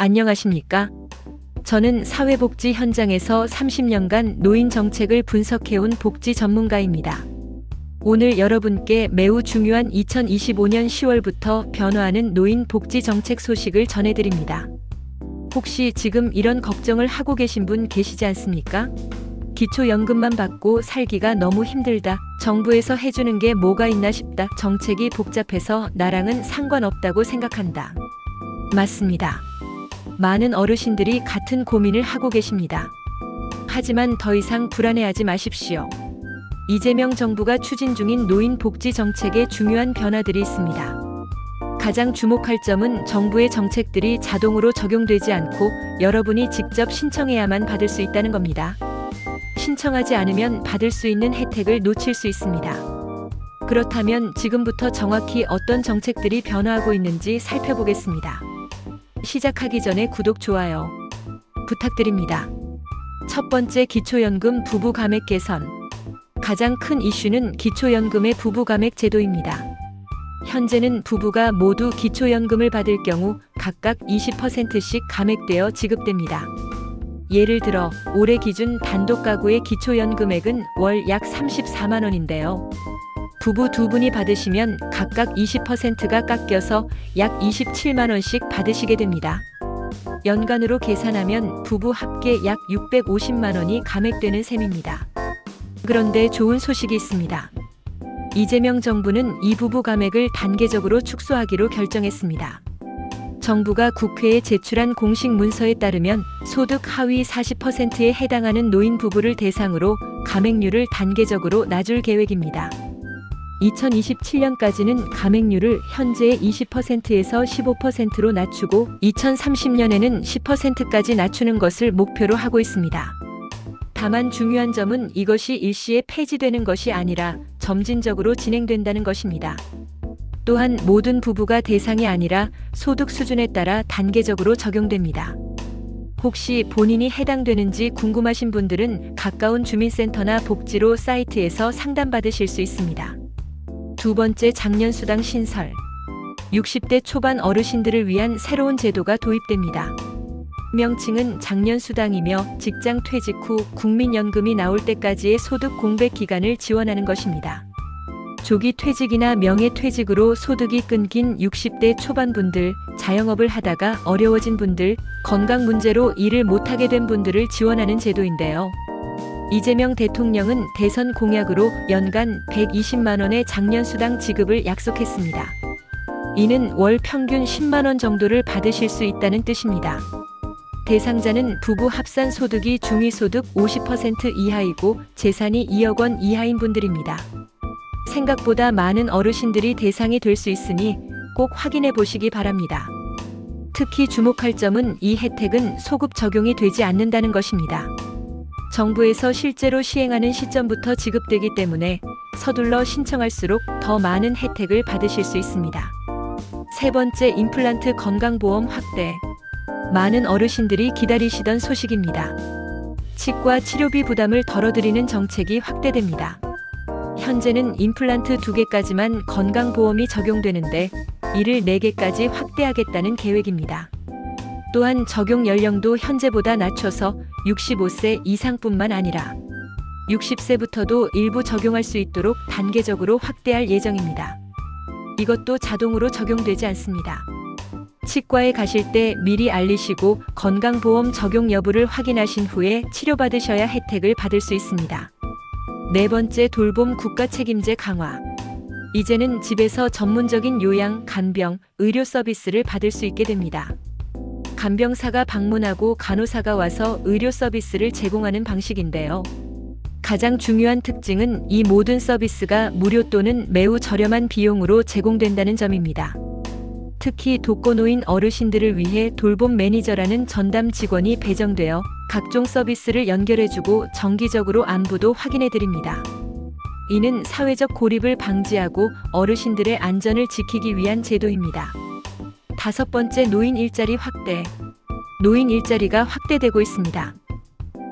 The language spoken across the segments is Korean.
안녕하십니까? 저는 사회복지 현장에서 30년간 노인 정책을 분석해온 복지 전문가입니다. 오늘 여러분께 매우 중요한 2025년 10월부터 변화하는 노인 복지 정책 소식을 전해드립니다. 혹시 지금 이런 걱정을 하고 계신 분 계시지 않습니까? 기초연금만 받고 살기가 너무 힘들다. 정부에서 해주는 게 뭐가 있나 싶다. 정책이 복잡해서 나랑은 상관없다고 생각한다. 맞습니다. 많은 어르신들이 같은 고민을 하고 계십니다. 하지만 더 이상 불안해하지 마십시오. 이재명 정부가 추진 중인 노인 복지 정책에 중요한 변화들이 있습니다. 가장 주목할 점은 정부의 정책들이 자동으로 적용되지 않고 여러분이 직접 신청해야만 받을 수 있다는 겁니다. 신청하지 않으면 받을 수 있는 혜택을 놓칠 수 있습니다. 그렇다면 지금부터 정확히 어떤 정책들이 변화하고 있는지 살펴보겠습니다. 시작하기 전에 구독, 좋아요 부탁드립니다. 첫 번째 기초연금 부부 감액 개선. 가장 큰 이슈는 기초연금의 부부 감액 제도입니다. 현재는 부부가 모두 기초연금을 받을 경우 각각 20%씩 감액되어 지급됩니다. 예를 들어 올해 기준 단독 가구의 기초연금액은 월 약 34만 원인데요. 부부 두 분이 받으시면 각각 20%가 깎여서 약 27만 원씩 받으시게 됩니다. 연간으로 계산하면 부부 합계 약 650만 원이 감액되는 셈입니다. 그런데 좋은 소식이 있습니다. 이재명 정부는 이 부부 감액을 단계적으로 축소하기로 결정했습니다. 정부가 국회에 제출한 공식 문서에 따르면 소득 하위 40%에 해당하는 노인 부부를 대상으로 감액률을 단계적으로 낮출 계획입니다. 2027년까지는 감액률을 현재의 20%에서 15%로 낮추고 2030년에는 10%까지 낮추는 것을 목표로 하고 있습니다. 다만 중요한 점은 이것이 일시에 폐지되는 것이 아니라 점진적으로 진행된다는 것입니다. 또한 모든 부부가 대상이 아니라 소득 수준에 따라 단계적으로 적용됩니다. 혹시 본인이 해당되는지 궁금하신 분들은 가까운 주민센터나 복지로 사이트에서 상담받으실 수 있습니다. 두 번째 장년수당 신설. 60대 초반 어르신들을 위한 새로운 제도가 도입됩니다. 명칭은 장년수당이며 직장 퇴직 후 국민연금이 나올 때까지의 소득 공백 기간을 지원하는 것입니다. 조기 퇴직이나 명예퇴직으로 소득이 끊긴 60대 초반 분들, 자영업을 하다가 어려워진 분들, 건강 문제로 일을 못하게 된 분들을 지원하는 제도인데요. 이재명 대통령은 대선 공약으로 연간 120만 원의 장년수당 지급을 약속했습니다. 이는 월 평균 10만 원 정도를 받으실 수 있다는 뜻입니다. 대상자는 부부 합산 소득이 중위 소득 50% 이하이고 재산이 2억 원 이하인 분들입니다. 생각보다 많은 어르신들이 대상이 될 수 있으니 꼭 확인해 보시기 바랍니다. 특히 주목할 점은 이 혜택은 소급 적용이 되지 않는다는 것입니다. 정부에서 실제로 시행하는 시점부터 지급되기 때문에 서둘러 신청할수록 더 많은 혜택을 받으실 수 있습니다. 세 번째 임플란트 건강보험 확대. 많은 어르신들이 기다리시던 소식입니다. 치과 치료비 부담을 덜어드리는 정책이 확대됩니다. 현재는 임플란트 2개까지만 건강보험이 적용되는데 이를 4개까지 확대하겠다는 계획입니다. 또한 적용 연령도 현재보다 낮춰서 65세 이상뿐만 아니라 60세부터도 일부 적용할 수 있도록 단계적으로 확대할 예정입니다. 이것도 자동으로 적용되지 않습니다. 치과에 가실 때 미리 알리시고 건강보험 적용 여부를 확인하신 후에 치료받으셔야 혜택을 받을 수 있습니다. 네 번째 돌봄 국가 책임제 강화. 이제는 집에서 전문적인 요양, 간병, 의료 서비스를 받을 수 있게 됩니다. 간병사가 방문하고 간호사가 와서 의료 서비스를 제공하는 방식인데요. 가장 중요한 특징은 이 모든 서비스가 무료 또는 매우 저렴한 비용으로 제공된다는 점입니다. 특히 독거노인 어르신들을 위해 돌봄 매니저라는 전담 직원이 배정되어 각종 서비스를 연결해주고 정기적으로 안부도 확인해드립니다. 이는 사회적 고립을 방지하고 어르신들의 안전을 지키기 위한 제도입니다. 다섯 번째 노인 일자리 확대. 노인 일자리가 확대되고 있습니다.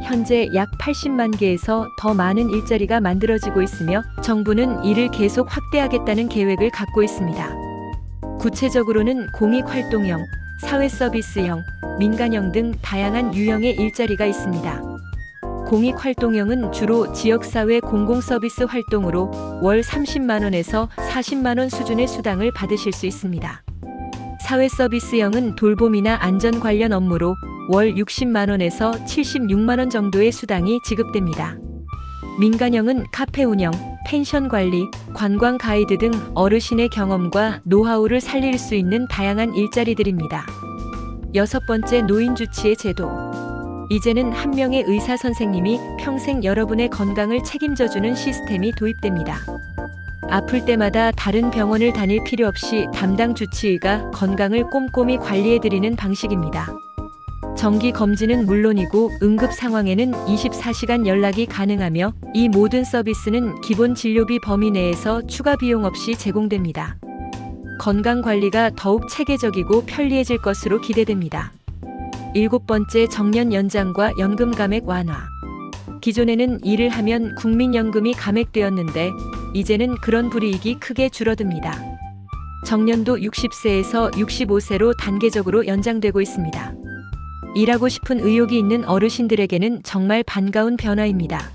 현재 약 80만 개에서 더 많은 일자리가 만들어지고 있으며 정부는 이를 계속 확대하겠다는 계획을 갖고 있습니다. 구체적으로는 공익활동형, 사회서비스형, 민간형 등 다양한 유형의 일자리가 있습니다. 공익 활동형은 주로 지역사회 공공서비스 활동으로 월 30만원에서 40만원 수준의 수당을 받으실 수 있습니다. 사회서비스형은 돌봄이나 안전 관련 업무로 월 60만원에서 76만원 정도의 수당이 지급됩니다. 민간형은 카페 운영, 펜션 관리, 관광 가이드 등 어르신의 경험과 노하우를 살릴 수 있는 다양한 일자리들입니다. 여섯 번째 노인 주치의 제도. 이제는 한 명의 의사 선생님이 평생 여러분의 건강을 책임져주는 시스템이 도입됩니다. 아플 때마다 다른 병원을 다닐 필요 없이 담당 주치의가 건강을 꼼꼼히 관리해드리는 방식입니다. 정기 검진은 물론이고 응급 상황에는 24시간 연락이 가능하며 이 모든 서비스는 기본 진료비 범위 내에서 추가 비용 없이 제공됩니다. 건강 관리가 더욱 체계적이고 편리해질 것으로 기대됩니다. 일곱 번째 정년 연장과 연금 감액 완화. 기존에는 일을 하면 국민연금이 감액되었는데 이제는 그런 불이익이 크게 줄어듭니다. 정년도 60세에서 65세로 단계적으로 연장되고 있습니다. 일하고 싶은 의욕이 있는 어르신들에게는 정말 반가운 변화입니다.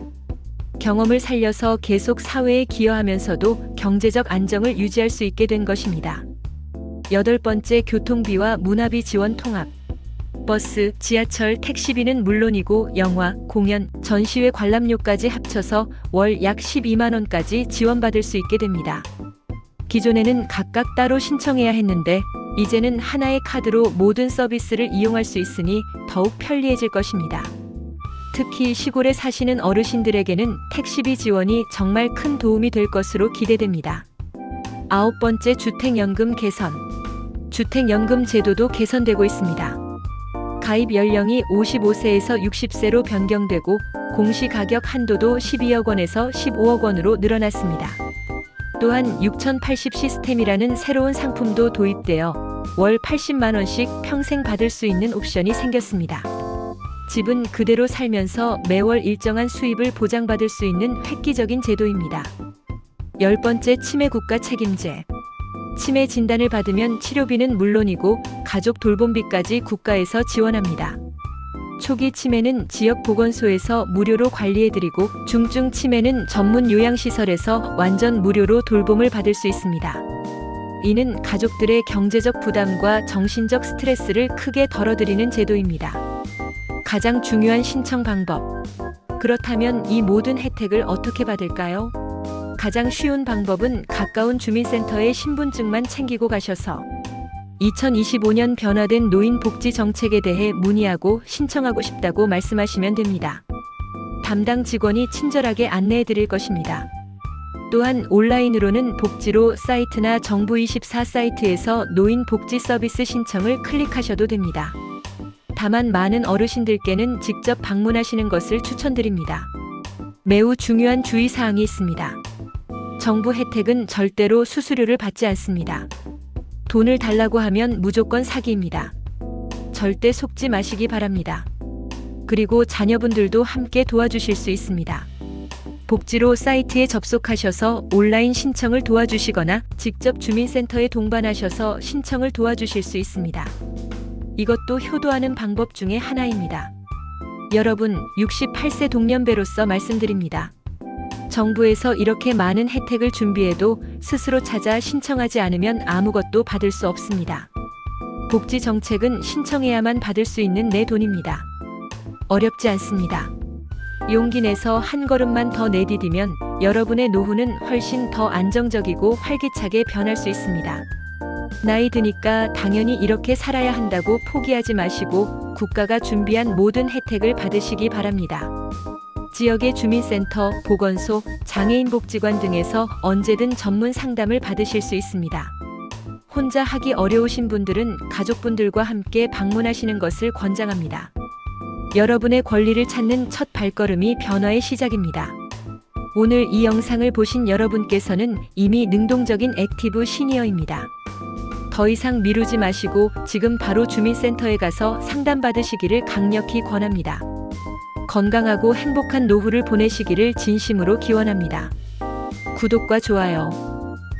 경험을 살려서 계속 사회에 기여하면서도 경제적 안정을 유지할 수 있게 된 것입니다. 여덟 번째 교통비와 문화비 지원 통합. 버스, 지하철, 택시비는 물론이고 영화, 공연, 전시회 관람료까지 합쳐서 월 약 12만 원까지 지원받을 수 있게 됩니다. 기존에는 각각 따로 신청해야 했는데 이제는 하나의 카드로 모든 서비스를 이용할 수 있으니 더욱 편리해질 것입니다. 특히 시골에 사시는 어르신들에게는 택시비 지원이 정말 큰 도움이 될 것으로 기대됩니다. 아홉 번째 주택연금 개선. 주택연금 제도도 개선되고 있습니다. 가입 연령이 55세에서 60세로 변경되고 공시가격 한도도 12억 원에서 15억 원으로 늘어났습니다. 또한 6080 시스템이라는 새로운 상품도 도입되어 월 80만 원씩 평생 받을 수 있는 옵션이 생겼습니다. 집은 그대로 살면서 매월 일정한 수입을 보장받을 수 있는 획기적인 제도입니다. 열 번째 치매 국가 책임제. 치매 진단을 받으면 치료비는 물론이고 가족 돌봄비까지 국가에서 지원합니다. 초기 치매는 지역 보건소에서 무료로 관리해드리고 중증 치매는 전문 요양시설에서 완전 무료로 돌봄을 받을 수 있습니다. 이는 가족들의 경제적 부담과 정신적 스트레스를 크게 덜어드리는 제도입니다. 가장 중요한 신청 방법. 그렇다면 이 모든 혜택을 어떻게 받을까요? 가장 쉬운 방법은 가까운 주민센터에 신분증만 챙기고 가셔서 2025년 변화된 노인 복지 정책에 대해 문의하고 신청하고 싶다고 말씀하시면 됩니다. 담당 직원이 친절하게 안내해 드릴 것입니다. 또한 온라인으로는 복지로 사이트나 정부24 사이트에서 노인 복지 서비스 신청을 클릭하셔도 됩니다. 다만 많은 어르신들께는 직접 방문하시는 것을 추천드립니다. 매우 중요한 주의사항이 있습니다. 정부 혜택은 절대로 수수료를 받지 않습니다. 돈을 달라고 하면 무조건 사기입니다. 절대 속지 마시기 바랍니다. 그리고 자녀분들도 함께 도와주실 수 있습니다. 복지로 사이트에 접속하셔서 온라인 신청을 도와주시거나 직접 주민센터에 동반하셔서 신청을 도와주실 수 있습니다. 이것도 효도하는 방법 중에 하나입니다. 여러분, 68세 동년배로서 말씀드립니다. 정부에서 이렇게 많은 혜택을 준비해도 스스로 찾아 신청하지 않으면 아무것도 받을 수 없습니다. 복지 정책은 신청해야만 받을 수 있는 내 돈입니다. 어렵지 않습니다. 용기 내서 한 걸음만 더 내디디면 여러분의 노후는 훨씬 더 안정적이고 활기차게 변할 수 있습니다. 나이 드니까 당연히 이렇게 살아야 한다고 포기하지 마시고 국가가 준비한 모든 혜택을 받으시기 바랍니다. 지역의 주민센터, 보건소, 장애인 복지관 등에서 언제든 전문 상담을 받으실 수 있습니다. 혼자 하기 어려우신 분들은 가족분들과 함께 방문하시는 것을 권장합니다. 여러분의 권리를 찾는 첫 발걸음이 변화의 시작입니다. 오늘 이 영상을 보신 여러분께서는 이미 능동적인 액티브 시니어입니다. 더 이상 미루지 마시고 지금 바로 주민센터에 가서 상담받으시기를 강력히 권합니다. 건강하고 행복한 노후를 보내시기를 진심으로 기원합니다. 구독과 좋아요.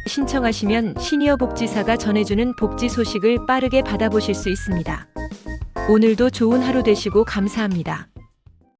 신청하시면 시니어 복지사가 전해주는 복지 소식을 빠르게 받아보실 수 있습니다. 오늘도 좋은 하루 되시고 감사합니다.